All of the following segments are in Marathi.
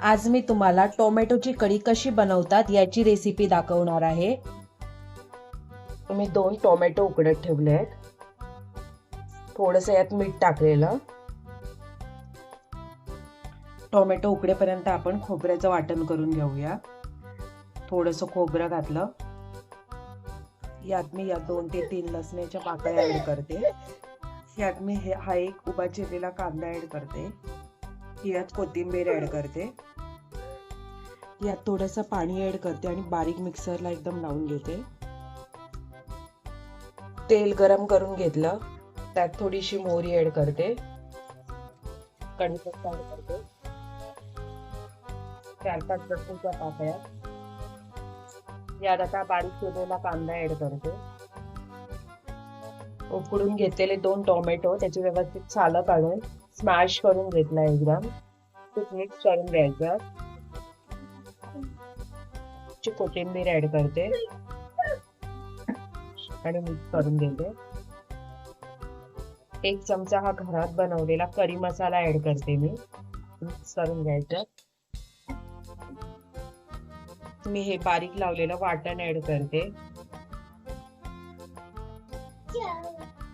आज मी तुम्हाला टोमॅटोची कढी कशी बनवतात याची रेसिपी दाखवणार आहे. मी दोन टोमॅटो उकडत ठेवले आहेत थोडंसं यात मीठ टाकलेलं. टोमॅटो उकडेपर्यंत आपण खोबऱ्याचं वाटण करून घेऊया. थोडंसं खोबरं घातलं. यात मी या दोन ते तीन लसण्याच्या पाकळ्या ऍड करते. यात मी हे हा एक उभा चिरलेला कांदा ऍड करते. यात कोथिंबीर ऍड करते. यात थोडंसं पाणी ऍड करते आणि बारीक मिक्सरला एकदम लावून घेते. तेल गरम करून घेतलं त्यात थोडीशी मोहरी ऍड करते. कढीपत्ता ऍड करते. चार पाच लसूणच्या पाकळ्या. यात आता बारीक केलेला कांदा ऍड करते. उकडून घेतलेले दोन टोमॅटो त्याची व्यवस्थित सालं काढून स्मॅश करून घेतला एकदम खूप मिक्स करून घ्यायचं. ची कोथिंबीर ऍड करते. आणि मिक्स करून घेते. एक चमचा हा घरात बनवलेला करी मसाला ऍड करते मी. मिक्स करून घ्यायचं. मी हे बारीक लावलेलं वाटण ऍड करते.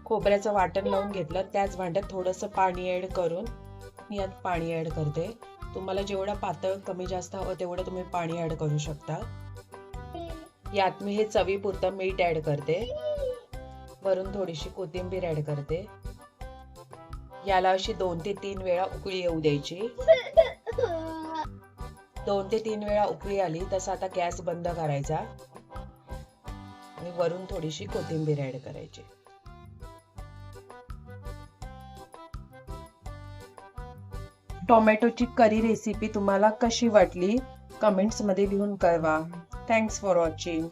खोबऱ्याचं वाटण लावून घेतलं. त्याच भांड्यात थोडंसं पाणी ॲड करून मी यात पाणी ॲड करते. तुम्हाला जेवढं पातळ कमी जास्त हवं तेवढं तुम्ही पाणी ॲड करू शकता. यात मी हे चवीपुरतं मीठ ॲड करते. वरून थोडीशी कोथिंबीर ॲड करते. याला अशी दोन ते तीन वेळा उकळी येऊ द्यायची. दोन ते तीन वेळा उकळी आली तसं आता गॅस बंद करायचा. आणि वरून थोडीशी कोथिंबीर ॲड करायची. टोमॅटोची करी रेसिपी तुम्हाला कशी वाटली? कमेंट्समध्ये लिहून कळवा. Thanks for watching